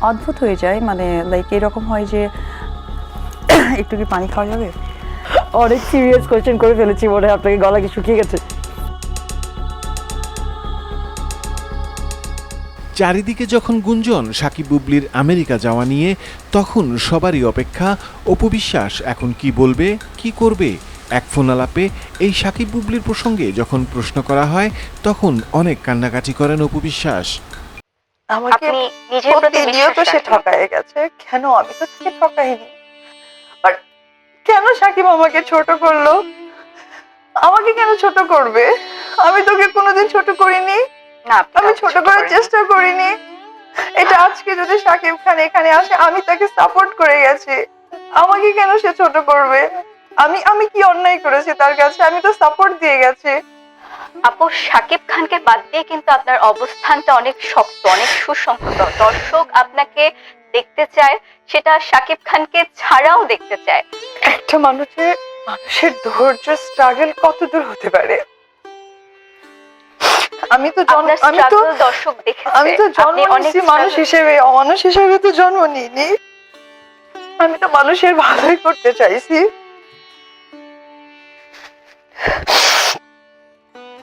অদ্ভুত হয়ে যায়। মানে লাইক এরকম হয় যে, একটু কি পানি খাওয়া যাবে? অনেক সিরিয়াস কোয়েশ্চেন করে ফেলেছি মনে হয়, আপনাকে গলা কি শুকিয়ে গেছে? চারিদিকে যখন গুঞ্জন, সাকিব বুবলির আমেরিকা যাওয়া নিয়ে, তখন সবারই অপেক্ষা অপবিশ্বাস এখন কি বলবে, কি করবে, এক ফোন আলাপে এই সাকিব বুবলির প্রসঙ্গে যখন প্রশ্ন করা হয়, তখন অনেক কান্নাকাটি করেন অপবিশ্বাস আমাকে আপনি নিজের প্রতি সে ঠকায় গেছে। কেন? আমি তো তাকে ঠকাইনি। আর কেন সাকিব আমাকে ছোট করল? আমাকে কেন ছোট করবে? আমি তোকে কোনোদিন ছোট করিনি। না আমি ছোট করার চেষ্টা করিনি। এটা আজকে যদি সাকিব খান এখানে আসে আমি তাকে সাপোর্ট করে গেছি। আমাকে কেন সে ছোট করবে? আমি আমি কি অন্যায় করেছি তার কাছে? আমি তো সাপোর্ট দিয়ে গেছি। আপু সাকিব খানকে বাদ দিয়ে কিন্তু আপনার অবস্থানটা অনেক শক্ত অনেক সুসংহত। দর্শক আপনাকে দেখতে চায় সেটা সাকিব খানকে ছাড়াও দেখতে চায়। একটা মানুষের মানুষের ধৈর্য স্ট্রাগল কতদূর হতে পারে? আমি তো আমি তো দর্শক দেখে আমি তো জন্ম অনেক মানুষ হিসেবে অমানুষ হিসেবে তো জন্ম নিইনি। আমি তো মানুষের ভালোই করতে চাইছি।